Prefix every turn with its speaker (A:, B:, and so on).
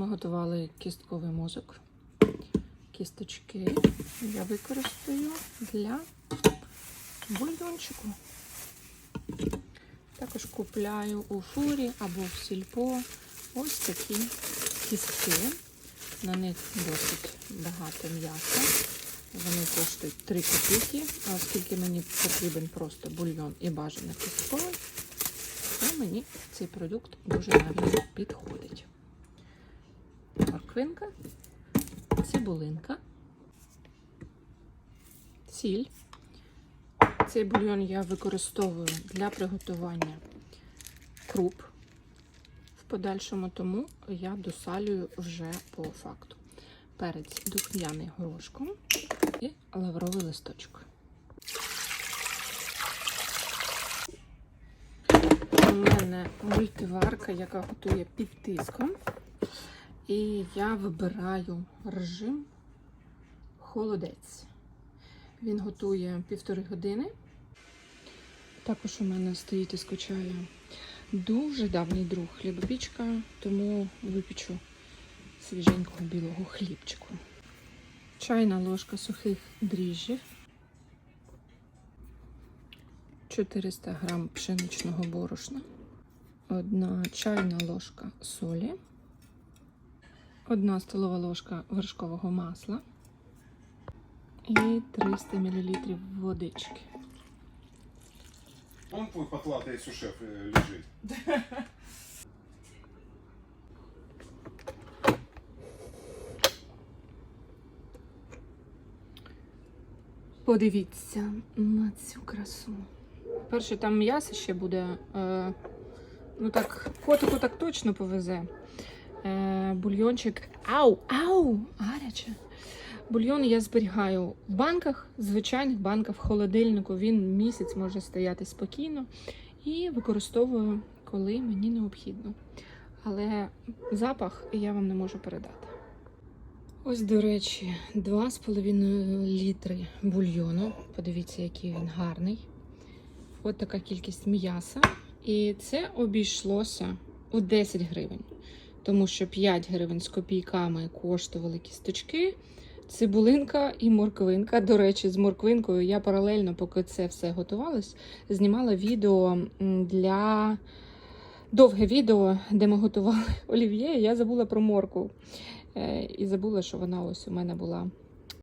A: готували кістковий мозок. Кісточки я використаю для бульйончику. Також купляю у фурі або в сільпо ось такі кістки. На них досить багато м'яса. Вони коштують 3 копійки, а оскільки мені потрібен просто бульйон і бажано кістковий, то мені цей продукт дуже навіть підходить. Морквинка, цибулинка, сіль. Цей бульйон я використовую для приготування круп в подальшому, тому я досалюю вже по факту. Перець духмяний горошком і лавровий листочок. У мене мультиварка, яка готує під тиском. І я вибираю режим холодець. Він готує півтори години. Також у мене стоїть і скучає дуже давній друг хлібопічка, тому випічу свіженького білого хлібчику. Чайна ложка сухих дріжджів, 400 грам пшеничного борошна, одна чайна ложка солі, одна столова ложка вершкового масла і 300 мл водички.
B: Он твой потлатый сушеф э, лежит.
A: Подивіться на цю красу. Перше, там м'ясо ще буде. Е, ну так, котику так точно повезе. Е, бульйончик. Ау! Ау! Гаряче. Бульйон я зберігаю в банках, звичайних банках в холодильнику. Він місяць може стояти спокійно і використовую, коли мені необхідно. Але запах я вам не можу передати. Ось, до речі, 2,5 літри бульйону. Подивіться, який він гарний. От така кількість м'яса. І це обійшлося у 10 гривень. Тому що 5 гривень з копійками коштували кісточки, цибулинка і морквинка. До речі, з морквинкою я паралельно, поки це все готувалось, знімала відео для довге відео, де ми готували олів'є. Я забула про морку. Е, І забула, що вона ось у мене була